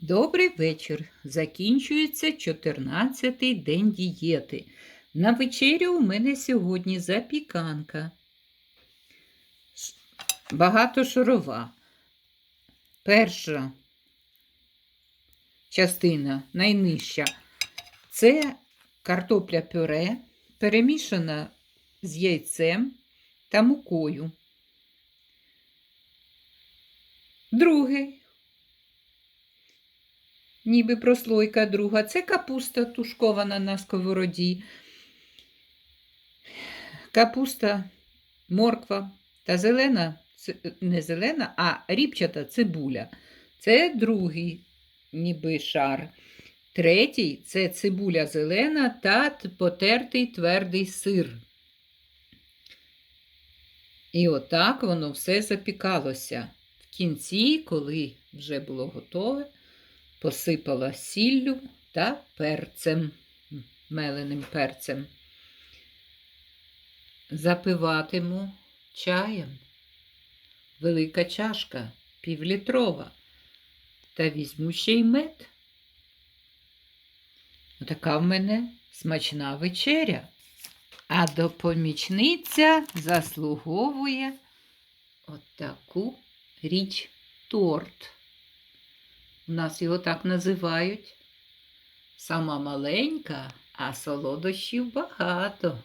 Добрий вечір. Закінчується 14-й день дієти. На вечерю у мене сьогодні запіканка. Ш- Багатошарова. Перша частина, найнижча, це картопля пюре, перемішана з яйцем та мукою. Другий ніби прослойка друга. Це капуста тушкована на сковороді. Капуста, морква та зелена, не зелена, а ріпчата цибуля. Це другий ніби шар. Третій це цибуля зелена та потертий твердий сир. І отак воно все запікалося. В кінці, коли вже було готове, посипала сіллю та перцем, меленим перцем. Запиватиму чаєм. Велика чашка, півлітрова. Та візьму ще й мед. Така в мене смачна вечеря. А допомічниця заслуговує отаку річ торт. У нас його так називають. Сама маленька, а солодощів багато.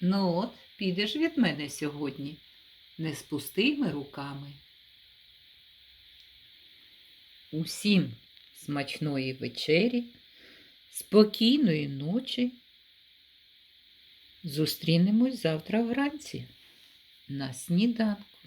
Ну от, підеш від мене сьогодні не з пустими руками. Усім смачної вечері, спокійної ночі. Зустрінемось завтра вранці на сніданку.